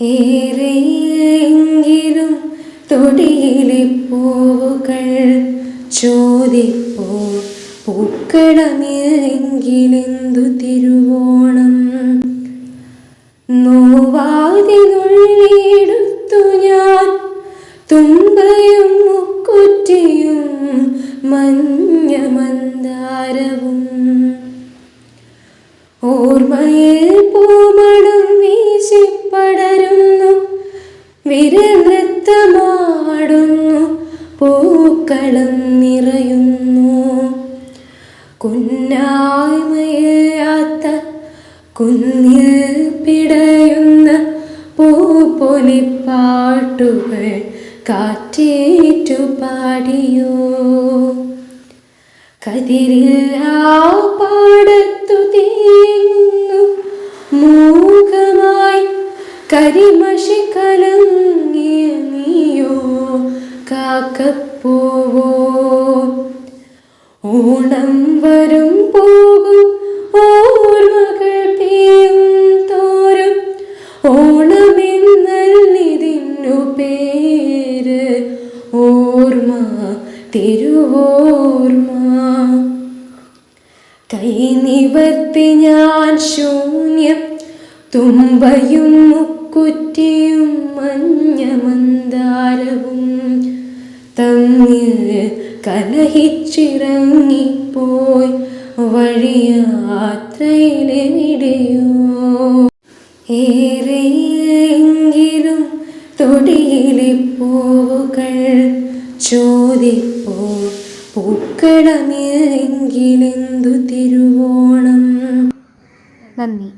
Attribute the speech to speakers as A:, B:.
A: ഏറെയെങ്കിലും തൊടിയിലെ പൂവുകൾ ചോദിപ്പോ പൂക്കളമെങ്കിലെന്തു തിരുവോണം? നോവാതെ നുള്ളിയെടുത്തു ഞാൻ തുമ്പയും മുക്കുറ്റിയും മഞ്ഞ മന്ദാരവും. ഓർമ്മയിൽ കുന്നായ്മയാത്ത കുന്നിൽ പിടയുന്ന പൂപ്പൊലിപ്പാട്ടുകൾ കാറ്റേറ്റു പാടിയോ? കതിരില്ല പാടത്തു തേങ്ങുന്നു മൂകമായി കരിമഷി കലങ്ങിയ നീയോ? കാക്കപ്പോവോ? ഓണം വരും പോകും. ഓർമ്മകൾ പെയ്യും തോറും. ഓണമെന്നല്ലിതിന്നു പേര്. ഓർമ്മ തിരുവോർമ്മ. കൈ നിവർത്തി ഞാൻ ശൂന്യം. തുമ്പയും മുക്കുറ്റിയും മഞ്ഞ മന്ദാരവും തമ്മിൽ കലഹിച്ചിറങ്ങിപ്പോയി വഴിയാത്രയിലെവിടെയോ ഏറെയെങ്കിലും തൊടിയിലെ പൂവുകൾ ചോദിപ്പോ പൂക്കളമെങ്കിലെന്തു തിരുവോണം?
B: നന്ദി.